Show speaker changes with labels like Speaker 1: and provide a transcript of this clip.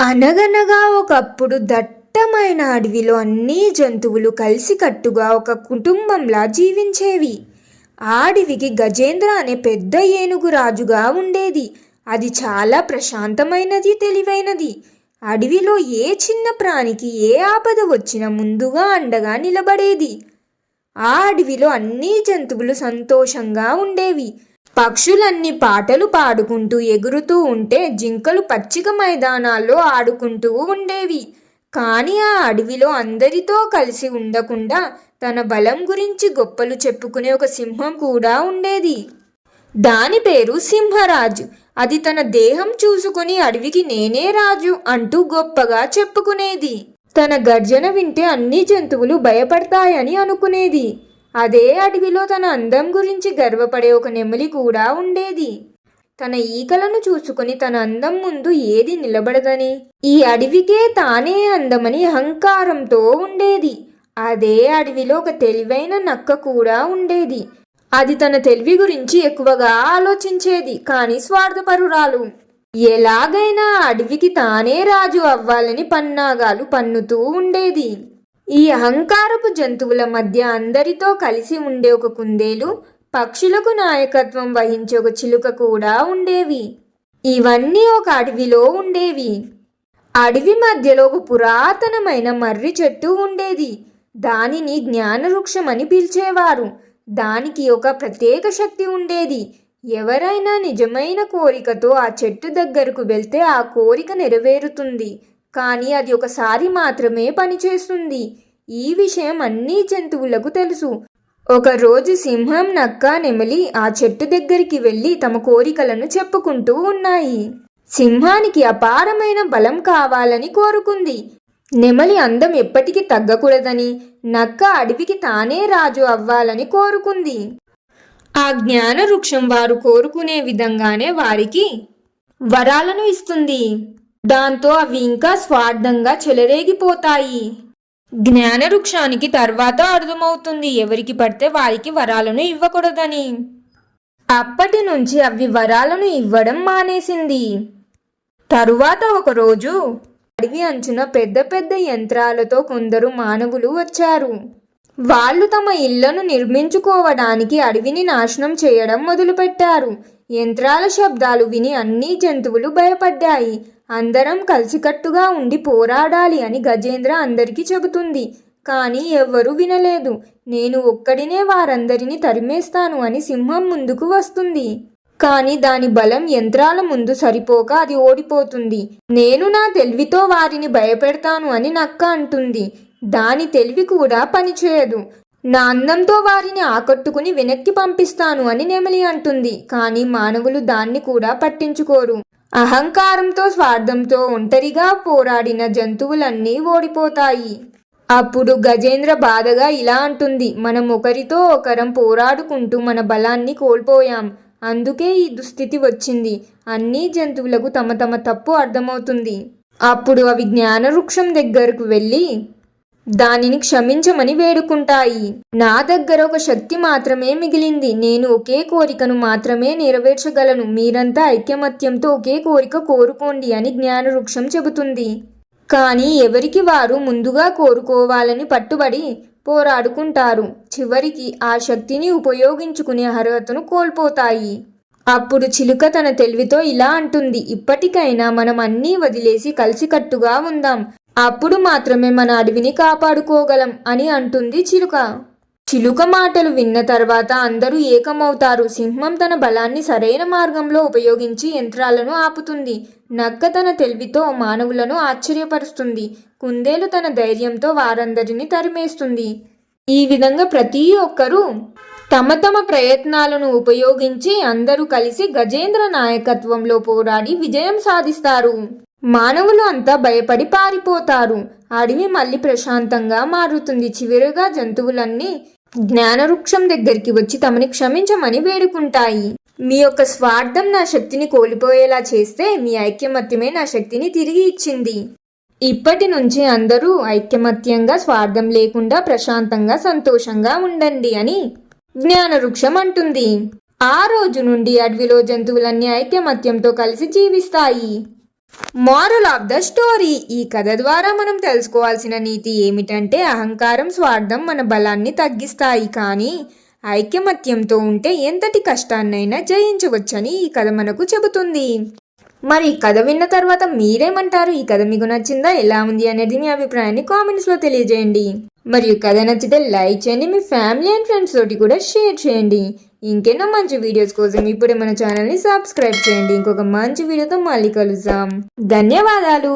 Speaker 1: అనగనగా ఒకప్పుడు దట్టమైన అడవిలో అన్ని జంతువులు కలిసికట్టుగా ఒక కుటుంబంలా జీవించేవి. ఆ అడవికి గజేంద్ర అనే పెద్ద ఏనుగు రాజుగా ఉండేది. అది చాలా ప్రశాంతమైనది తెలివైనది. అడవిలో ఏ చిన్న ప్రాణికి ఏ ఆపద వచ్చినా ముందుగా అండగా నిలబడేది. ఆ అడవిలో అన్ని జంతువులు సంతోషంగా ఉండేవి. పక్షులన్నీ పాటలు పాడుకుంటూ ఎగురుతూ ఉంటే జింకలు పచ్చిక మైదానాల్లో ఆడుకుంటూ ఉండేవి. కానీ ఆ అడవిలో అందరితో కలిసి ఉండకుండా తన బలం గురించి గొప్పలు చెప్పుకునే ఒక సింహం కూడా ఉండేది. దాని పేరు సింహరాజు. అది తన దేహం చూసుకుని అడవికి నేనే రాజు అంటూ గొప్పగా చెప్పుకునేది. తన గర్జన వింటే అన్ని జంతువులు భయపడతాయని అనుకునేది. అదే అడవిలో తన అందం గురించి గర్వపడే ఒక నెమలి కూడా ఉండేది. తన ఈకలను చూసుకుని తన అందం ముందు ఏది నిలబడదని? ఈ అడవికే తానే అందమని అహంకారంతో ఉండేది. అదే అడవిలో ఒక తెలివైన నక్క కూడా ఉండేది. అది తన తెలివి గురించి ఎక్కువగా ఆలోచించేది కానీ స్వార్థపరురాలు. ఎలాగైనా అడవికి తానే రాజు అవ్వాలని పన్నాగాలు పన్నుతూ ఉండేది. ఈ అహంకారపు జంతువుల మధ్య అందరితో కలిసి ఉండే ఒక కుందేలు పక్షులకు నాయకత్వం వహించే ఒక చిలుక కూడా ఉండేవి. ఇవన్నీ ఒక అడవిలో ఉండేవి. అడవి మధ్యలో ఒక పురాతనమైన మర్రి చెట్టు ఉండేది. దానిని జ్ఞానవృక్షం అని పిలిచేవారు. దానికి ఒక ప్రత్యేక శక్తి ఉండేది. ఎవరైనా నిజమైన కోరికతో ఆ చెట్టు దగ్గరకు వెళ్తే ఆ కోరిక నెరవేరుతుంది. కానీ అది ఒకసారి మాత్రమే పనిచేస్తుంది. ఈ విషయం అన్ని జంతువులకు తెలుసు. ఒకరోజు సింహం నక్క నెమలి ఆ చెట్టు దగ్గరికి వెళ్ళి తమ కోరికలను చెప్పుకుంటూ ఉన్నాయి. సింహానికి అపారమైన బలం కావాలని కోరుకుంది. నెమలి అందం ఎప్పటికీ తగ్గకూడదని నక్క అడవికి తానే రాజు అవ్వాలని కోరుకుంది. ఆ జ్ఞాన వృక్షం వారు కోరుకునే విధంగానే వారికి వరాలను ఇస్తుంది. దాంతో అవి ఇంకా స్వార్థంగా చెలరేగిపోతాయి. జ్ఞాన వృక్షానికి తర్వాత అర్థమవుతుంది ఎవరికి పడితే వారికి వరాలను ఇవ్వకూడదని. అప్పటి నుంచి అవి వరాలను ఇవ్వడం మానేసింది. తరువాత ఒకరోజు అడవి అంచున పెద్ద పెద్ద యంత్రాలతో కొందరు మానవులు వచ్చారు. వాళ్ళు తమ ఇళ్ళను నిర్మించుకోవడానికి అడవిని నాశనం చేయడం మొదలుపెట్టారు. యంత్రాల శబ్దాలు విని అన్ని జంతువులు భయపడ్డాయి. అందరం కలిసికట్టుగా ఉండి పోరాడాలి అని గజేంద్ర అందరికీ చెబుతుంది. కానీ ఎవ్వరూ వినలేదు. నేను ఒక్కడినే వారందరినీ తరిమేస్తాను అని సింహం ముందుకు వస్తుంది. కానీ దాని బలం యంత్రాల ముందు సరిపోక అది ఓడిపోతుంది. నేను నా తెలివితో వారిని భయపెడతాను అని నక్క అంటుంది. దాని తెలివి కూడా పనిచేయదు. నా అందంతో వారిని ఆకట్టుకుని వెనక్కి పంపిస్తాను అని నెమలి అంటుంది. కానీ మానవులు దాన్ని కూడా పట్టించుకోరు. అహంకారంతో స్వార్థంతో ఒంటరిగా పోరాడిన జంతువులన్నీ ఓడిపోతాయి. అప్పుడు గజేంద్ర బాధగా ఇలా అంటుంది మనం ఒకరితో ఒకరం పోరాడుకుంటూ మన బలాన్ని కోల్పోయాం. అందుకే ఈ దుస్థితి వచ్చింది. అన్ని జంతువులకు తమ తమ తప్పు అర్థమవుతుంది. అప్పుడు అవి జ్ఞానవృక్షం దగ్గరకు వెళ్ళి దానిని క్షమించమని వేడుకుంటాయి. నా దగ్గర ఒక శక్తి మాత్రమే మిగిలింది. నేను ఒకే కోరికను మాత్రమే నెరవేర్చగలను. మీరంతా ఐక్యమత్యంతో ఒకే కోరిక కోరుకోండి అని జ్ఞానవృక్షం చెబుతుంది. కానీ ఎవరికి వారు ముందుగా కోరుకోవాలని పట్టుబడి పోరాడుకుంటారు. చివరికి ఆ శక్తిని ఉపయోగించుకునే అర్హతను కోల్పోతాయి. అప్పుడు చిలుక తన తెలివితో ఇలా అంటుంది. ఇప్పటికైనా మనం అన్నీ వదిలేసి కలిసికట్టుగా ఉందాం. అప్పుడు మాత్రమే మన అడవిని కాపాడుకోగలం అని అంటుంది చిలుక. చిలుక మాటలు విన్న తర్వాత అందరూ ఏకమవుతారు. సింహం తన బలాన్ని సరైన మార్గంలో ఉపయోగించి యంత్రాలను ఆపుతుంది. నక్క తన తెలివితో మానవులను ఆశ్చర్యపరుస్తుంది. కుందేలు తన ధైర్యంతో వారందరినీ తరిమేస్తుంది. ఈ విధంగా ప్రతి ఒక్కరూ తమ తమ ప్రయత్నాలను ఉపయోగించి అందరూ కలిసి గజేంద్ర నాయకత్వంలో పోరాడి విజయం సాధిస్తారు. మానవులు అంతా భయపడి పారిపోతారు. అడవి మళ్ళీ ప్రశాంతంగా మారుతుంది. చివరిగా జంతువులన్నీ జ్ఞానవృక్షం దగ్గరికి వచ్చి తమని క్షమించమని వేడుకుంటాయి. మీ యొక్క స్వార్థం నా శక్తిని కోల్పోయేలా చేస్తే మీ ఐక్యమత్యమే నా శక్తిని తిరిగి ఇచ్చింది. ఇప్పటి నుంచి అందరూ ఐక్యమత్యంగా స్వార్థం లేకుండా ప్రశాంతంగా సంతోషంగా ఉండండి అని జ్ఞానవృక్షం అంటుంది. ఆ రోజు నుండి అడవిలో జంతువులన్నీ ఐక్యమత్యంతో కలిసి జీవిస్తాయి. మారల్ ఆఫ్ ద స్టోరీ ఈ కథ ద్వారా మనం తెలుసుకోవాల్సిన నీతి ఏమిటంటే అహంకారం స్వార్థం మన బలాన్ని తగ్గిస్తాయి. కానీ ఐకమత్యంతో ఉంటే ఎంతటి కష్టాన్నైనా జయించవచ్చని ఈ కథ మనకు చెబుతుంది. మరి ఈ కథ విన్న తర్వాత మీరేమంటారు? ఈ కథ మీకు నచ్చిందా? ఎలా ఉంది అనేది మీ అభిప్రాయాన్ని కామెంట్స్లో తెలియజేయండి. మరియు కథ నచ్చితే లైక్ చేయండి మీ ఫ్యామిలీ అండ్ ఫ్రెండ్స్ తోటి కూడా షేర్ చేయండి. ఇంకెన్నో మంచి వీడియోస్ కోసం ఇప్పుడే మన ఛానల్ని సబ్స్క్రైబ్ చేయండి. ఇంకొక మంచి వీడియోతో మళ్ళీ కలుద్దాం. ధన్యవాదాలు.